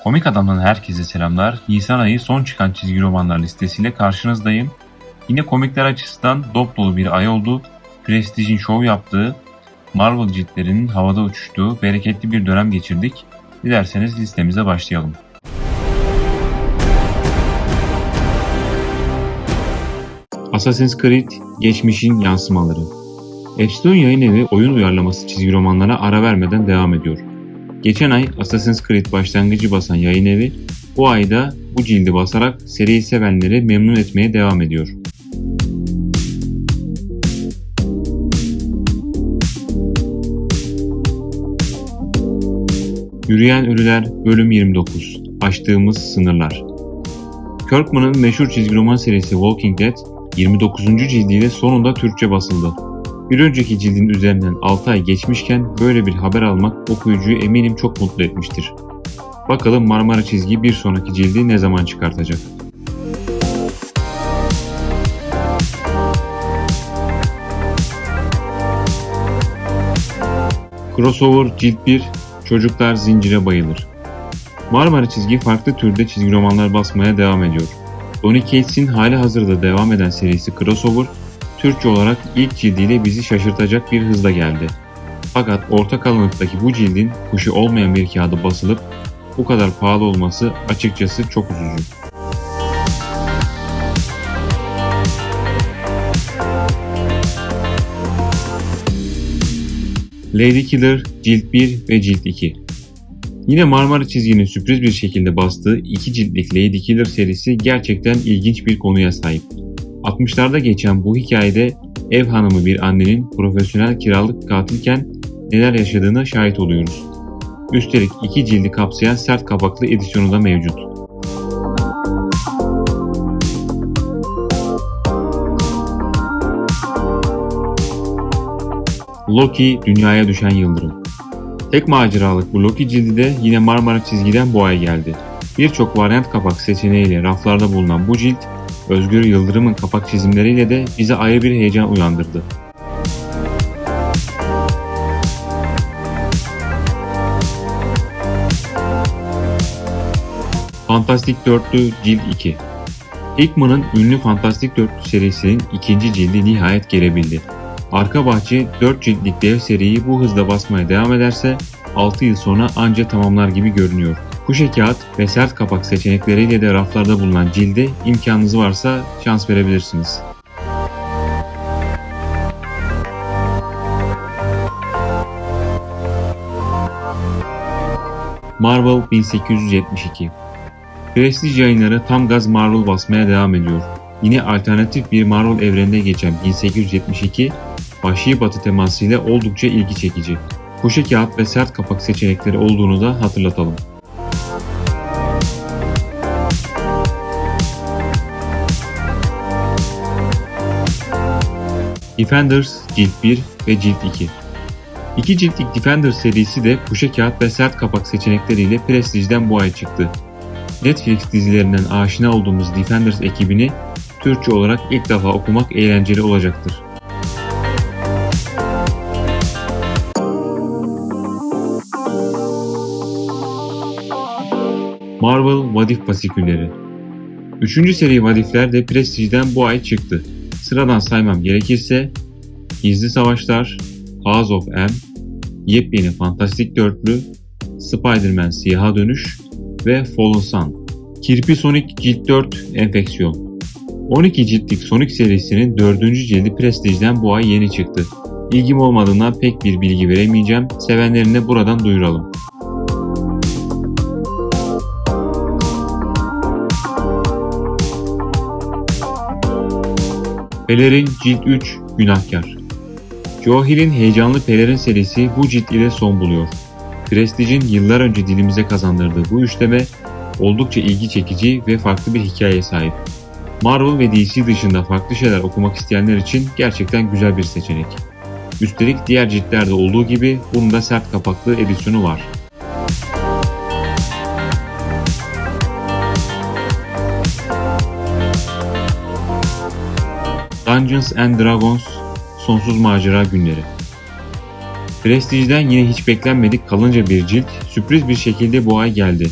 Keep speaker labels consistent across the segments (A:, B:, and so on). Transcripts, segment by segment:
A: Komik Adam'dan herkese selamlar. Nisan ayı son çıkan çizgi romanlar listesiyle karşınızdayım. Yine komikler açısından dop dolu bir ay oldu. Prestige'in şov yaptığı, Marvel ciltlerinin havada uçuştuğu bereketli bir dönem geçirdik. Dilerseniz listemize başlayalım. Assassin's Creed Geçmişin Yansımaları Epstone Yayın Evi oyun uyarlaması çizgi romanlara ara vermeden devam ediyor. Geçen ay Assassin's Creed başlangıcı basan yayın evi bu ayda bu cildi basarak seriyi sevenleri memnun etmeye devam ediyor. Yürüyen Ölüler Bölüm 29 Aştığımız Sınırlar Kirkman'ın meşhur çizgi roman serisi Walking Dead 29. cildiyle sonunda Türkçe basıldı. Bir önceki cildin üzerinden 6 ay geçmişken böyle bir haber almak okuyucuyu eminim çok mutlu etmiştir. Bakalım Marmara çizgi bir sonraki cildi ne zaman çıkartacak? Crossover Cilt 1 Çocuklar Zincire Bayılır Marmara çizgi farklı türde çizgi romanlar basmaya devam ediyor. Donny Cates'in hali hazırda devam eden serisi Crossover, Türkçe olarak ilk cildiyle bizi şaşırtacak bir hızla geldi. Fakat orta kalınlıktaki bu cildin kuşu olmayan bir kağıda basılıp bu kadar pahalı olması açıkçası çok üzücü. Lady Killer Cilt 1 ve Cilt 2 Yine Marmara çizginin sürpriz bir şekilde bastığı iki ciltlik Lady Killer serisi gerçekten ilginç bir konuya sahip. 60'larda geçen bu hikayede ev hanımı bir annenin profesyonel kiralık katilken neler yaşadığına şahit oluyoruz. Üstelik iki cildi kapsayan sert kapaklı edisyonu da mevcut. Loki Dünyaya Düşen Yıldırım Tek maceralık bu Loki cildi de yine Marmara çizgiden bu ay geldi. Birçok varyant kapak seçeneğiyle raflarda bulunan bu cilt, Özgür Yıldırım'ın kapak çizimleriyle de bize ayrı bir heyecan uyandırdı. Fantastik Dörtlü Cilt 2 Hickman'ın ünlü Fantastik Dörtlü serisinin ikinci cildi nihayet gelebildi. Arka bahçe 4 ciltlik dev seriyi bu hızla basmaya devam ederse 6 yıl sonra anca tamamlar gibi görünüyor. Kuşe kağıt ve sert kapak seçenekleriyle de raflarda bulunan cilde imkanınız varsa şans verebilirsiniz. Marvel 1872 Prestige yayınları tam gaz Marvel basmaya devam ediyor. Yine alternatif bir Marvel evreninde geçen 1872, vahşi batı temasıyla oldukça ilgi çekici. Kuşe kağıt ve sert kapak seçenekleri olduğunu da hatırlatalım. Defenders Cilt 1 ve Cilt 2 İki ciltlik Defenders serisi de kuşe kağıt ve sert kapak seçenekleriyle Prestige'den bu ay çıktı. Netflix dizilerinden aşina olduğumuz Defenders ekibini Türkçe olarak ilk defa okumak eğlenceli olacaktır. Marvel Vadif Fasikülleri Üçüncü seri Vadifler de Prestige'den bu ay çıktı. Sıradan saymam gerekirse Gizli Savaşlar, House of M, Yepyeni Fantastik Dörtlü, Spider-Man Siyaha Dönüş ve Fallen Sun. Kirpi Sonic Cilt 4 Enfeksiyon 12 ciltlik Sonic serisinin 4. cildi Prestige'den bu ay yeni çıktı. İlgim olmadığından pek bir bilgi veremeyeceğim, sevenlerine buradan duyuralım. Pelerin Cilt 3 Günahkar Joe Hill'in heyecanlı Pelerin serisi bu cilt ile son buluyor. Prestige'in yıllar önce dilimize kazandırdığı bu üçleme oldukça ilgi çekici ve farklı bir hikayeye sahip. Marvel ve DC dışında farklı şeyler okumak isteyenler için gerçekten güzel bir seçenek. Üstelik diğer ciltlerde olduğu gibi bunun da sert kapaklı edisyonu var. Dungeons and Dragons Sonsuz Macera Günleri Prestige'den yine hiç beklenmedik kalınca bir cilt sürpriz bir şekilde bu ay geldi.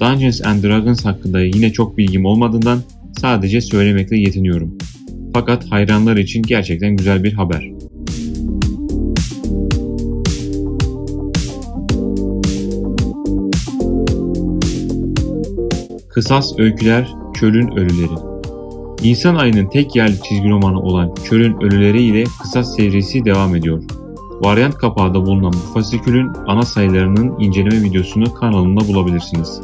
A: Dungeons and Dragons hakkında yine çok bilgim olmadığından sadece söylemekle yetiniyorum. Fakat hayranlar için gerçekten güzel bir haber. Kısas Öyküler Çölün Ölüleri Nisan ayının tek yerli çizgi romanı olan Çölün Ölüleri ile Kısas serisi devam ediyor. Varyant kapağında bulunan bu fasikülün ana sayılarının inceleme videosunu kanalımda bulabilirsiniz.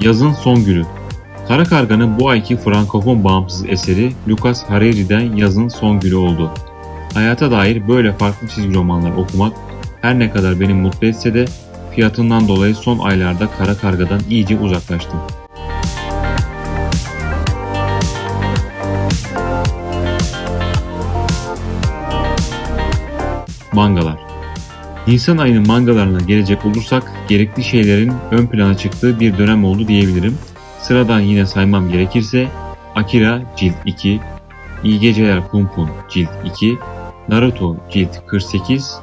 A: Yazın Son Günü Kara Karga'nın bu ayki Frankofon bağımsız eseri Lucas Harari'den Yazın Son Günü oldu. Hayata dair böyle farklı çizgi romanlar okumak her ne kadar beni mutlu etse de fiyatından dolayı son aylarda Kara Karga'dan iyice uzaklaştım. Mangalar Nisan ayının mangalarına gelecek olursak gerekli şeylerin ön plana çıktığı bir dönem oldu diyebilirim. Sıradan yine saymam gerekirse Akira Cilt 2, İyi Geceler Pum Pum Cilt 2, Naruto Cilt 48,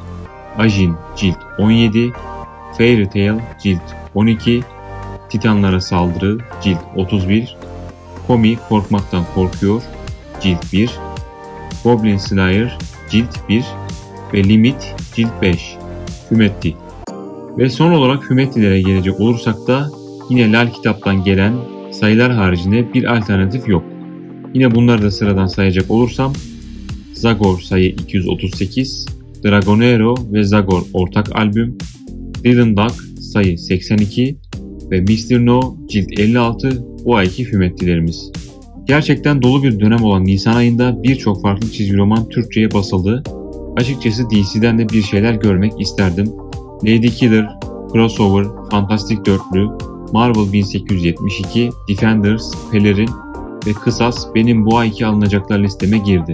A: Ajin Cilt 17, Fairy Tail Cilt 12, Titanlara Saldırı Cilt 31, Komi Korkmaktan Korkuyor Cilt 1, Goblin Slayer Cilt 1 ve Limit Cilt 5 Hümetti. Ve son olarak Hümettilere gelecek olursak da yine Lal kitaptan gelen sayılar haricinde bir alternatif yok. Yine bunları da sıradan sayacak olursam Zagor sayı 238, Dragonero ve Zagor ortak albüm, Dylan Duck sayı 82 ve Mr. No cilt 56 bu ayki hümettilerimiz. Gerçekten dolu bir dönem olan Nisan ayında birçok farklı çizgi roman Türkçe'ye basıldı. Açıkçası DC'den de bir şeyler görmek isterdim. Lady Killer, Crossover, Fantastic Dörtlü, Marvel 1872, Defenders, Pelerin ve Kısas benim bu ayki alınacaklar listeme girdi.